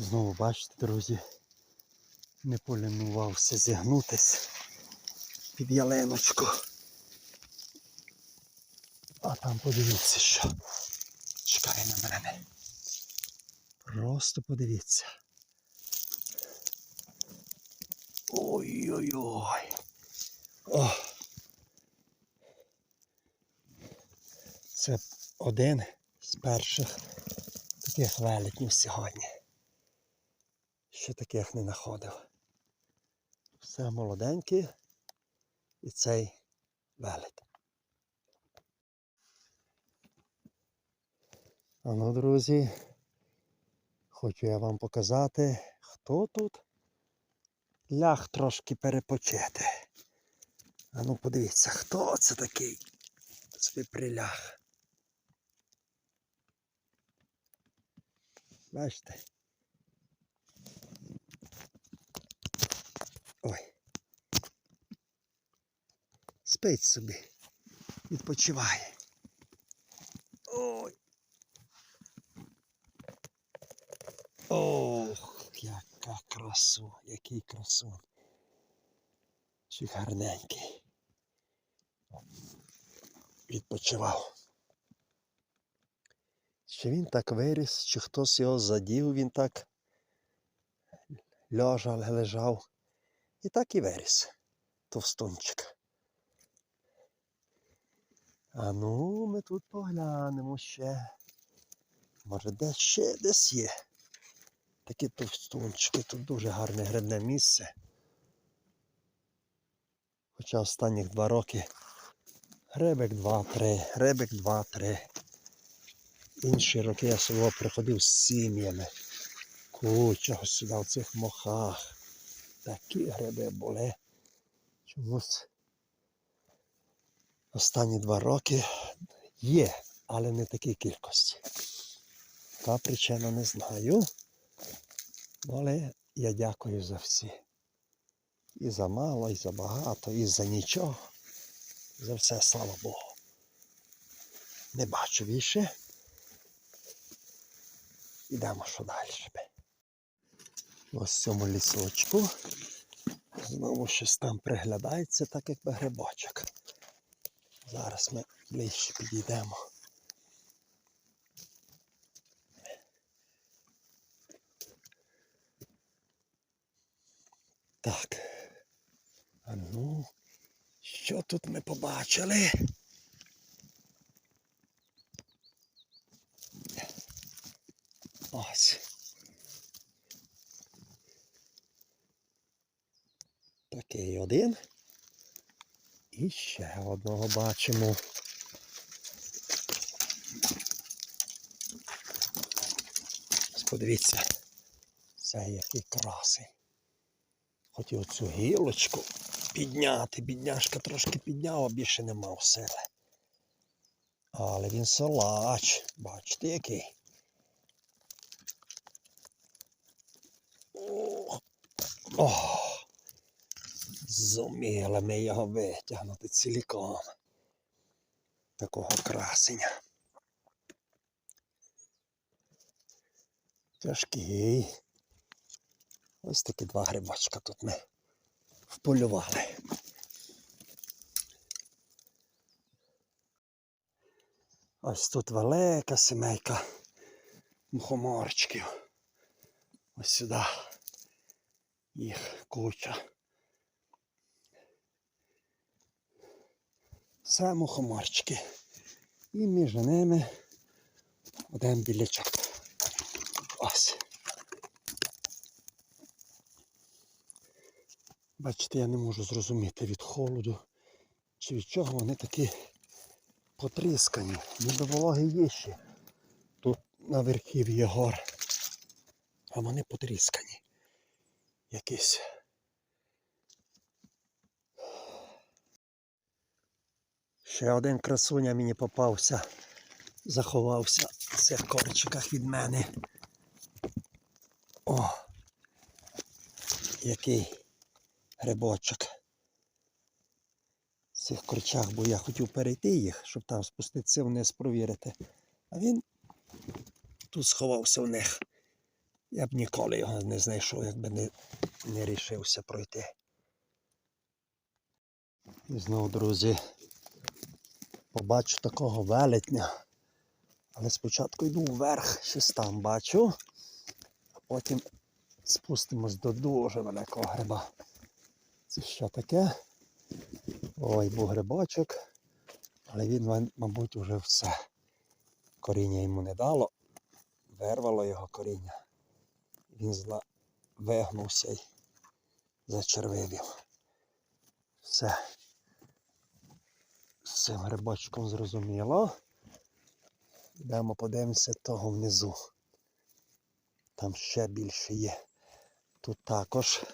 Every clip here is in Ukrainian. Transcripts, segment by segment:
Знову бачите, друзі, не полінувався зігнутись під ялиночку. А там подивіться, що чекає на мене. Просто подивіться. Ой-ой-ой. Це один з перших таких велетнів сьогодні. Ще таких не знаходив. Все молоденькі і цей велет. А ну, друзі, хочу я вам показати, хто тут ляг трошки перепочити. А ну подивіться, хто це такий собі приляг. Бачите? Спить собі. Відпочиває. Ой. Ох, яка красу, який красун. Чи гарненький. Відпочивав. Чи він так виріс, чи хтось його задів, він так лежав, лежав. І так і виріс. Товстунчик. А ну, ми тут поглянемо ще. Може, десь ще десь є. Такі товстунчики, тут дуже гарне грибне місце. Хоча останніх два роки гребик 2-3, гребик 2-3. Інші роки я сюди приходив з сім'ями. Куча сюди в цих мохах. Такі гриби були. Чомусь останні два роки є, але не такій кількості. Та причина не знаю. Але я дякую за всі. І за мало, і за багато, і за нічого. За все, слава Богу. Не бачу більше. Ідемо що далі. Ось в цьому лісочку. Знову щось там приглядається, так як грибочок. Зараз ми ближче підійдемо. Так. А ну, що тут ми побачили? Ось. Такий один. І ще одного бачимо. Подивіться, це який красий. Хотів цю гілочку підняти, бідняшка трошки підняв, а більше не мав сили. Але він салач, бачите який. Ох. Ох. Зуміли ми його витягнути ціліком. Такого красення. Тяжкий. Ось такі два грибочка тут ми вполювали. Ось тут велика сімейка мухоморчиків. Ось сюди їх куча. Все мухоморчики. І між ними один білячок. Ось. Бачите, я не можу зрозуміти від холоду чи від чого вони такі потріскані. Ніби вологи є ще. Тут на верхів'ї гор. А вони потріскані. Якісь. Ще один красуня мені попався. Заховався в цих корчиках від мене. О! Який грибочок. В цих корчах, бо я хотів перейти їх, щоб там спуститися вниз провірити. А він тут сховався в них. Я б ніколи його не знайшов, якби не, не рішився пройти. І знову, друзі, побачу такого велетня. Але спочатку йду вверх, щось там бачу, а потім спустимось до дуже великого гриба. Це що таке? Ой, був грибочок, але він, мабуть, уже все. Коріння йому не дало, вирвало його коріння. Він зла вигнувся й зачервивів. Все. З цим грибочком зрозуміло. Йдемо подивимося того внизу. Там ще більше є. Тут також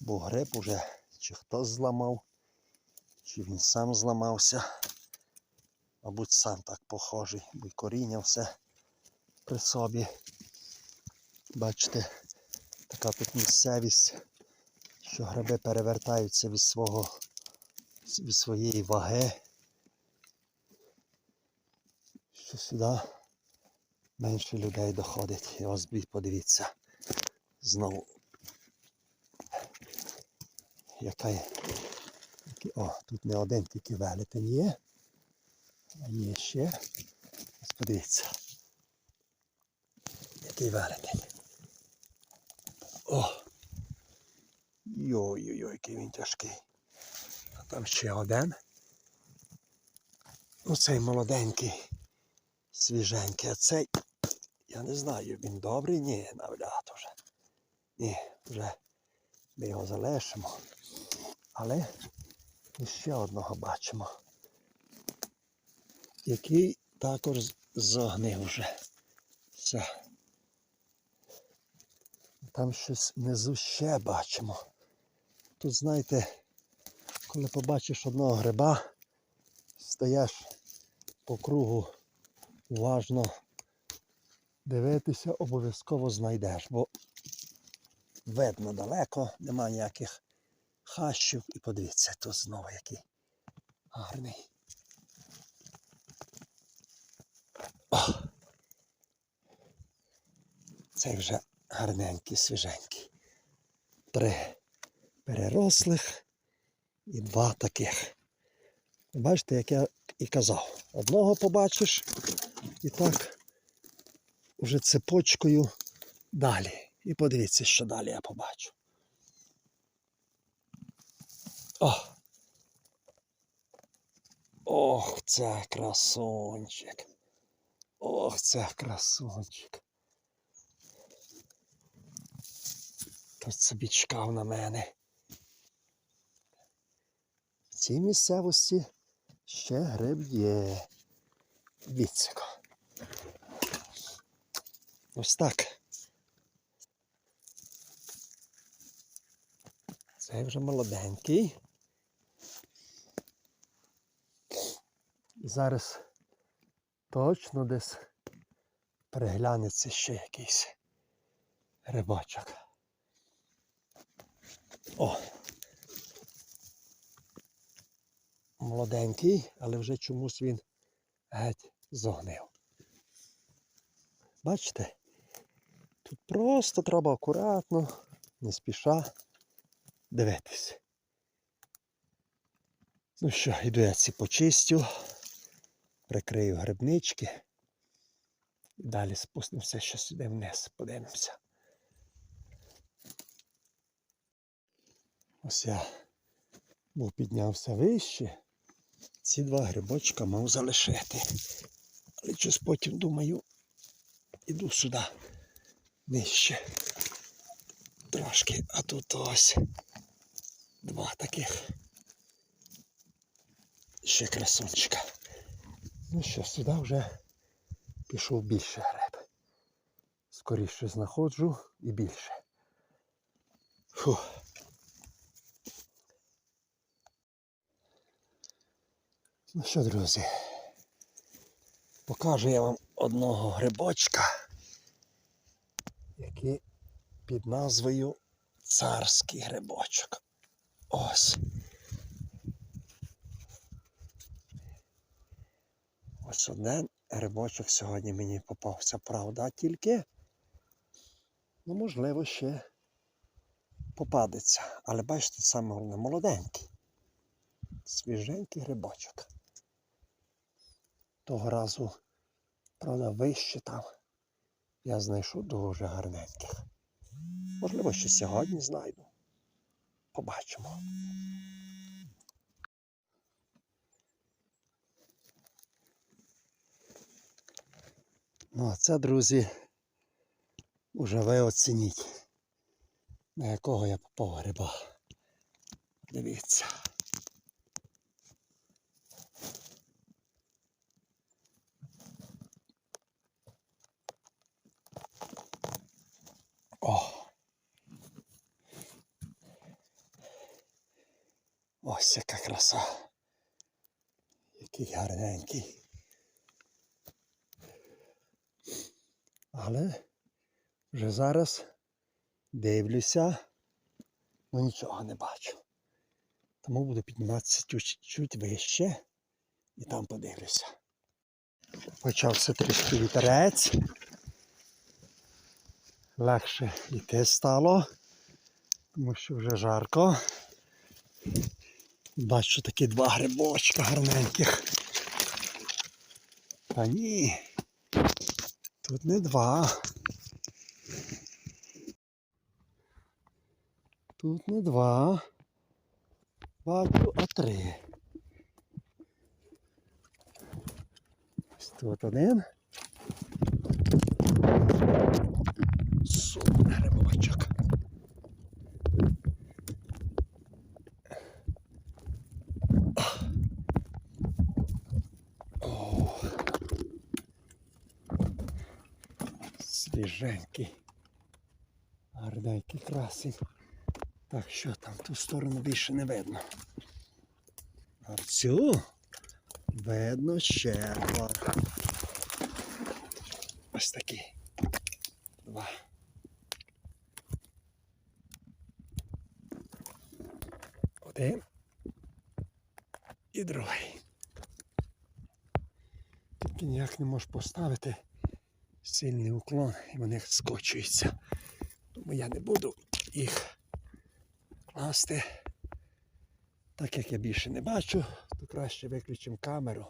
був гриб уже, чи хтось зламав, чи він сам зламався. Мабуть, сам так похожий, бо й коріння все при собі. Бачите, така тут місцевість, що гриби перевертаються від свого від своєї ваги. Що сюди менше людей доходить. І ось подивіться. Знову. Яка є. О, тут не один тільки велетень є. А є ще. Ось подивіться. Який велетень. О! Йой-йой-йой, який він тяжкий. Там ще один. Ну, цей молоденький, свіженький, а цей, я не знаю, він добрий, ні, навряд уже. Ні, вже ми його залишимо. Але ще одного бачимо, який також зогнив вже. Все. Там щось внизу ще бачимо. Тут, знаєте, коли побачиш одного гриба, стоїш по кругу уважно дивитися, обов'язково знайдеш, бо видно далеко, нема ніяких хащів. І подивіться, тут знову який гарний. О! Цей вже гарненький, свіженький. Три перерослих і два таких. Бачите, як я і казав, одного побачиш і так уже цепочкою далі. І подивіться, що далі я побачу. О! Ох, це красунчик. Ох, це красунчик. Тут собі чекав на мене. Цій місцевості ще гриб є. Відсіко. Ось так. Цей вже молоденький. Зараз точно десь переглянеться ще якийсь рибачок. О! Молоденький, але вже чомусь він геть зогнив. Бачите? Тут просто треба акуратно, не спіша дивитись. Ну що, йду я ці почистю, прикрию грибнички. І далі спустимося ще сюди вниз, подивимося. Ось я був піднявся вище. Ці два грибочка мав залишити. Але щось потім думаю, іду сюди нижче. Трошки, а тут ось два таких. Ще красунчика. Ну що, сюди вже пішов більше гриб. Скоріше знаходжу і більше. Фух. Ну що, друзі, покажу я вам одного грибочка, який під назвою царський грибочок. Ось. Ось один грибочок сьогодні мені попався, правда, тільки Ну, можливо, ще попадеться. Але бачите, саме головне молоденький. Свіженький грибочок. Того разу, правда, вище там. Я знайшов дуже гарненьких. Можливо, ще сьогодні знайду. Побачимо. Ну, а це, друзі, уже ви оцініть, на якого я попав гриба. Дивіться. Ось яка краса. Який гарненький. Але вже зараз дивлюся, ну нічого не бачу. Тому буду підніматися чуть, чуть вище і там подивлюся. Почався трішки вітерець. Легше йти стало, тому що вже жарко. Бачу такі два грибочка гарненьких. Та ні. Тут не два. Тут не два. Бачу, а три. Ось тут один. Супер грибочок. О. Свіженький. Гарненький красень. Так що там ту сторону більше не видно. А в цю видно ще два. Ось такі. Два. Один. І другий. Тільки ніяк не можеш поставити сильний уклон і вони скочуються. Тому я не буду їх класти. Так як я більше не бачу, то краще виключимо камеру,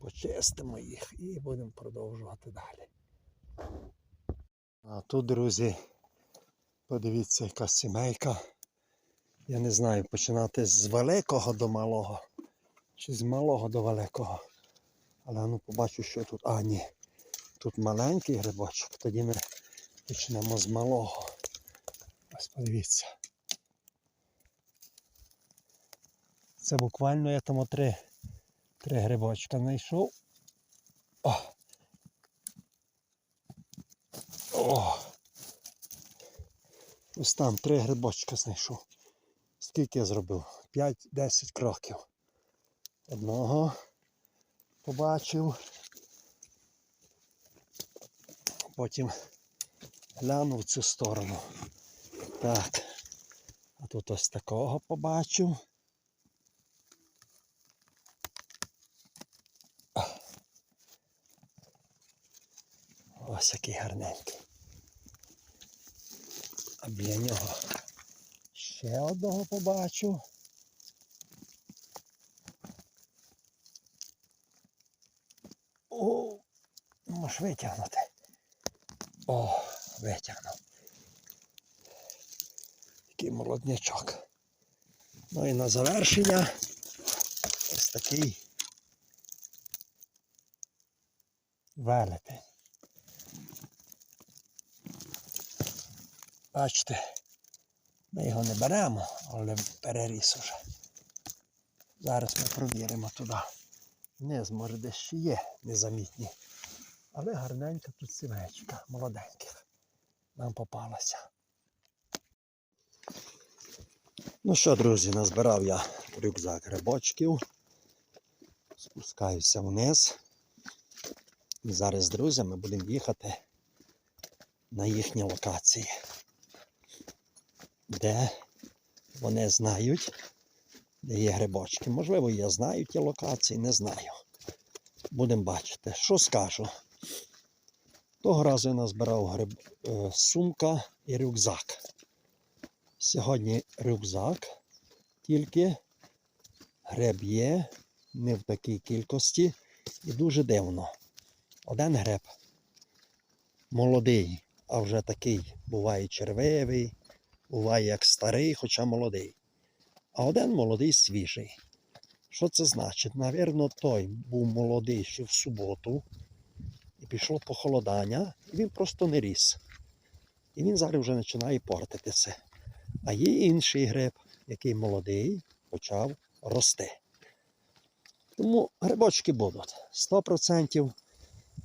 почистимо їх і будемо продовжувати далі. А тут, друзі, подивіться, яка сімейка. Я не знаю, починати з великого до малого чи з малого до великого. Але ну побачу, що тут. А, ні. Тут маленький грибочок, тоді ми почнемо з малого. Ось подивіться. Це буквально я тому три, три грибочка знайшов. О! О! Ось там три грибочка знайшов. Скільки я зробив? 5-10 кроків. Одного побачив. Потім глянув в цю сторону. Так. А тут ось такого побачив. Ось який гарненький. А біля нього ще одного побачу. О, можеш витягнути. О, витягнув. Такий молоднячок. Ну і на завершення ось такий велетень. Бачите, ми його не беремо, але переріс уже. Зараз ми провіримо туди. Низ, може, десь ще є незамітні. Але гарненька тут сівечка, молоденьких. Нам попалася. Ну що, друзі, назбирав я рюкзак грибочків. Спускаюся вниз. І зараз з друзями будемо їхати на їхні локації, де вони знають, де є грибочки. Можливо, я знаю ті локації, не знаю. Будемо бачити. Що скажу? Того разу я назбирав гриб, е, сумка і рюкзак. Сьогодні рюкзак, тільки гриб є не в такій кількості і дуже дивно. Один гриб молодий, а вже такий буває червивий, буває як старий, хоча молодий. А один молодий свіжий. Що це значить? Навірно, той був молодий ще в суботу, пішло похолодання, і він просто не ріс. І він зараз вже починає портитися. А є інший гриб, який молодий, почав рости. Тому грибочки будуть 100%.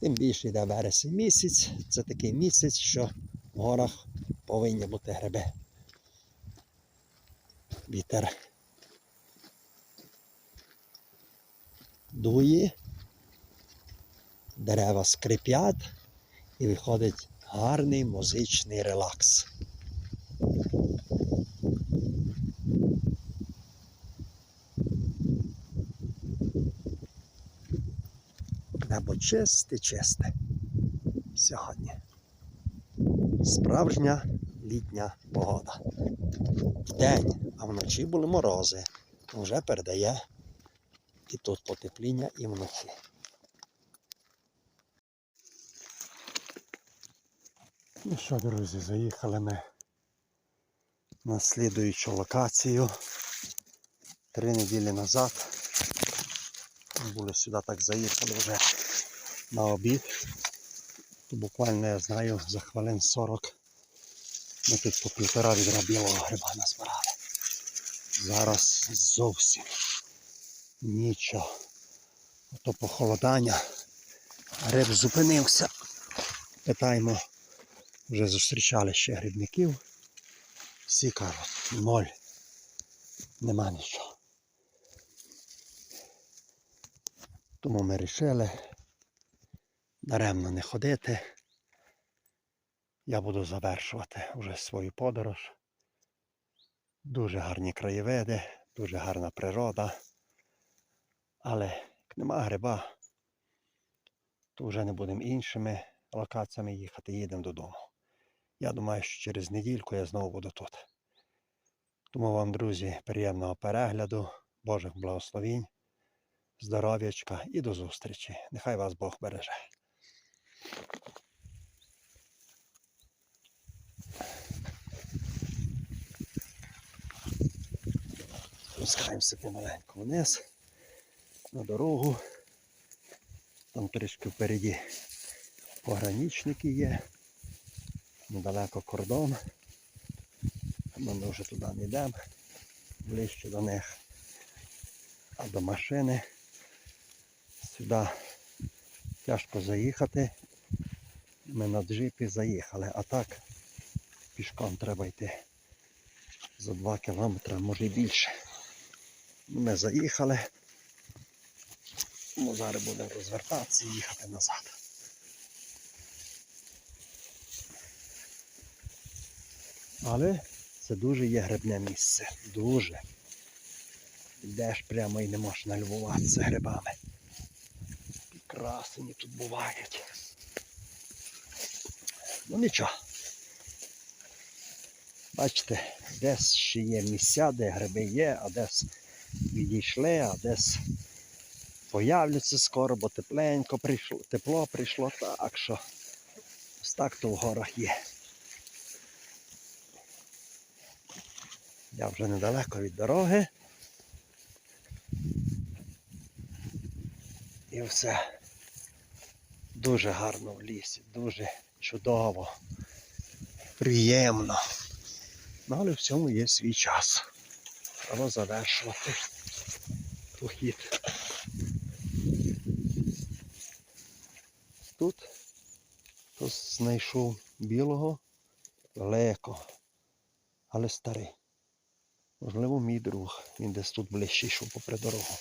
Тим більше йде вересень місяць. Це такий місяць, що в горах повинні бути гриби. Вітер дує, дерева скрипять і виходить гарний музичний релакс. Небо чисте, чисте. Сьогодні. Справжня літня погода. Вдень, а вночі були морози. Вже передає і тут потепління, і вночі. Ну що, друзі, заїхали ми на слідуючу локацію. Три неділі назад. Були сюди так заїхали вже на обід. То буквально я знаю за хвилин 40 ми тут по півтора відра білого гриба назбирали. Зараз зовсім нічого. Ото похолодання. Гриб зупинився. Питаємо, вже зустрічали ще грибників. Всі кажуть, ноль. Нема нічого. Тому ми вирішили даремно не ходити. Я буду завершувати вже свою подорож. Дуже гарні краєвиди, дуже гарна природа. Але як нема гриба, то вже не будемо іншими локаціями їхати, їдемо додому. Я думаю, що через недільку я знову буду тут. Тому вам, друзі, приємного перегляду, Божих благословінь, здоров'ячка і до зустрічі. Нехай вас Бог береже. Спускаємося помаленьку вниз на дорогу. Там трішки впереді пограничники є. Недалеко кордон. Ми вже туди не йдемо, ближче до них. А до машини сюди тяжко заїхати. Ми на джипі заїхали, а так пішком треба йти за 2 кілометри, може і більше. Ми заїхали. Ну, зараз будемо розвертатися і їхати назад. Але це дуже є грибне місце. Дуже. Йдеш прямо і не можеш нальвуватися грибами. Красені тут бувають. Ну нічого. Бачите, десь ще є місця, де гриби є, а десь відійшли, а десь появляться скоро, бо тепленько прийшло, тепло прийшло, так що ось так то в горах є. Я вже недалеко від дороги. І все дуже гарно в лісі, дуже чудово, приємно. Ну, але в цьому є свій час. Треба завершувати похід. Тут хтось знайшов білого великого, але старий. Можливо, мій друг. Він десь тут ближче йшов попри дорогу.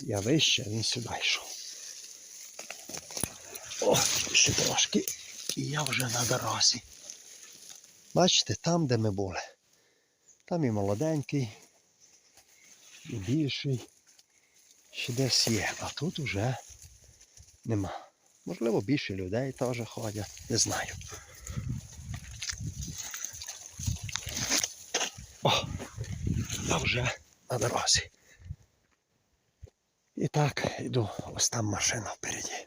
Я вище, а він сюди йшов. О, ще трошки. І я вже на дорозі. Бачите, там, де ми були. Там і молоденький, і більший. Ще десь є, а тут уже нема. Можливо, більше людей теж ходять, не знаю. О, я вже на дорозі. І так, йду, ось там машина впереді.